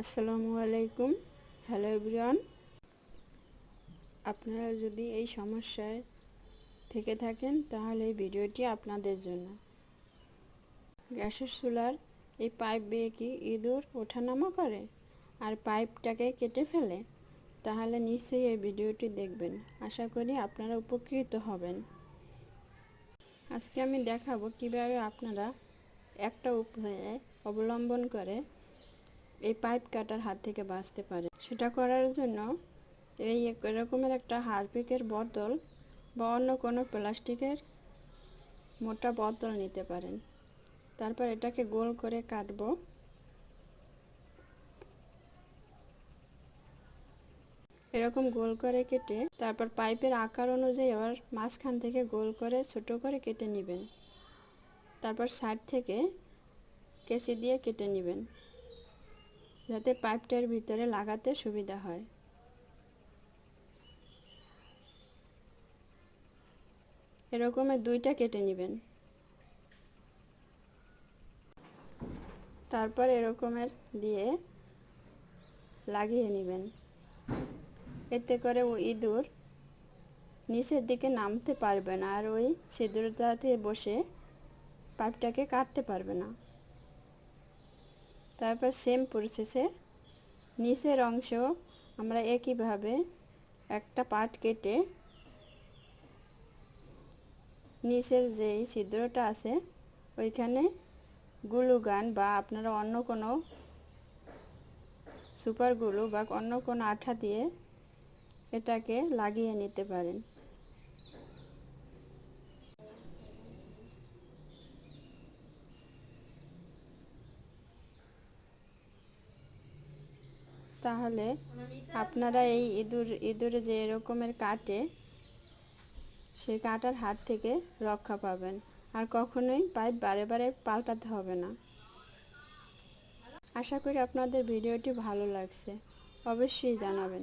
আসসালামু আলাইকুম। Hello everyone আপনারা যদি এই সমস্যায় থেকে থাকেন, তাহলে এই ভিডিওটি আপনাদের জন্য। গ্যাসের চুলার এই পাইপ বেয়ে কি ইঁদুর ওঠানামা করে? আর পাইপটাকে কেটে ফেলে? তাহলে নিশ্চয়ই এই ভিডিওটি দেখবেন। আশা করি আপনারা উপকৃত হবেন। আজকে আমি দেখাবো কীভাবে আপনারা একটা উপায়ে অবলম্বন করে এই পাইপ কাটার হাত থেকে বাঁচতে পারে। সেটা করার জন্য এই এরকমের একটা হারপিকের বোতল বা অন্য কোনো প্লাস্টিকের মোটা বোতল নিতে পারেন। তারপর এটাকে গোল করে কাটবো। এরকম গোল করে কেটে তারপর পাইপের আকার অনুযায়ী আবার মাঝখান থেকে গোল করে ছোট করে কেটে নেবেন। তারপর সাইড থেকে কেচি দিয়ে কেটে নেবেন। যাতে পাইপটার ভিতরে লাগাতে সুবিধা হয়। এরকমের দুইটা কেটে নেবেন। তারপর এরকমের দিয়ে লাগিয়ে নেবেন। এতে করে ও ইঁদুর নিচের দিকে নামতে পারবে না আর ওই ছিদ্রটাতে বসে পাইপটাকে কাটতে পারবে না। তারপর সেম প্রসেসে নিচের অংশ আমরা একইভাবে একটা পাট কেটে নিচের যেই ছিদ্রটা আছে, ওইখানে গুলু গান বা আপনারা অন্য কোনো সুপার গুলু বা অন্য কোনো আঠা দিয়ে এটাকে লাগিয়ে নিতে পারেন। তাহলে আপনারা এই ইঁদুর, ইঁদুরে যে এরকমের কাটে, সেই কাটার হাত থেকে রক্ষা পাবেন। আর কখনোই পাইপ বারে বারে পাল্টাতে হবে না। আশা করি আপনাদের ভিডিওটি ভালো লাগছে। অবশ্যই জানাবেন।